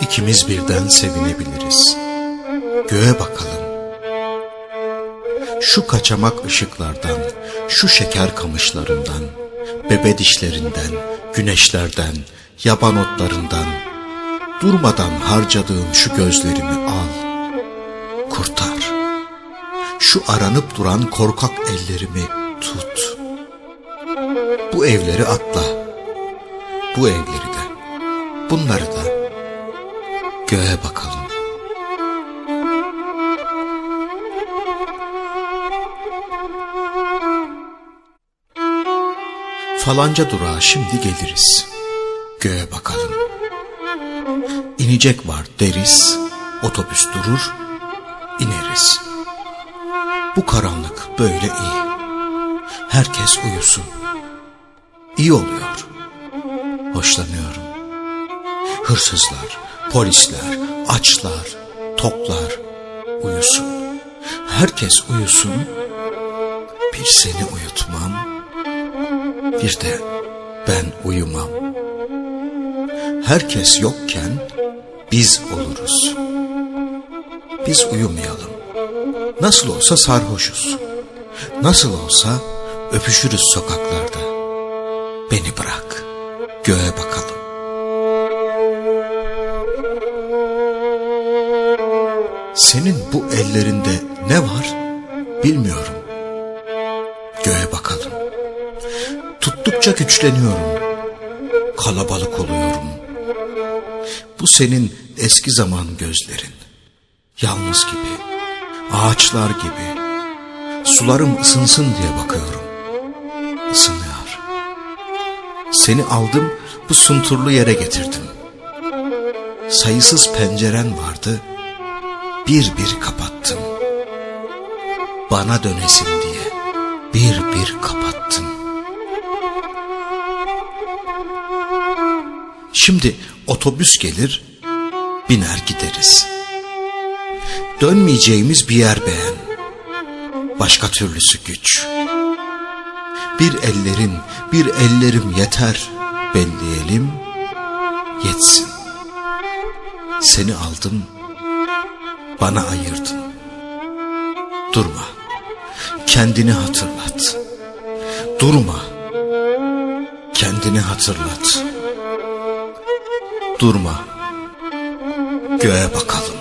İkimiz birden sevinebiliriz. Göğe bakalım. Şu kaçamak ışıklardan, şu şeker kamışlarından, bebe dişlerinden, güneşlerden, yaban otlarından, durmadan harcadığım şu gözlerimi al, kurtar. Şu aranıp duran korkak ellerimi tut. Bu evleri atla, bu evleri de, bunları da göğe bakalım. Falanca durağa şimdi geliriz. Göğe bakalım. İnecek var deriz, otobüs durur, ineriz. Bu karanlık böyle iyi. Herkes uyusun. İyi oluyor. Hoşlanıyorum. Hırsızlar, polisler, açlar, toklar uyusun. Herkes uyusun. Bir seni uyutmam. Bir de ben uyumam. Herkes yokken biz oluruz. Biz uyumayalım. Nasıl olsa sarhoşuz. Nasıl olsa öpüşürüz sokaklarda. Beni bırak. Göğe bakalım. Senin bu ellerinde ne var bilmiyorum. Göğe bakalım. Tuttukça güçleniyorum. Kalabalık oluyorum. Bu senin eski zaman gözlerin. Yalnız gibi, ağaçlar gibi. Sularım ısınsın diye bakıyorum. Isınıyor. Seni aldım bu sunturlu yere getirdim. Sayısız penceren vardı. Bir bir kapattım. Bana dönesin diye bir bir kapattım. Şimdi otobüs gelir, biner gideriz. Dönmeyeceğimiz bir yer beğen. Başka türlüsü güç. Bir ellerin, bir ellerim yeter belleyelim, yetsin. Seni aldım, bana ayırdın. Durma, kendini hatırlat. Durma, kendini hatırlat. Durma, göğe bakalım.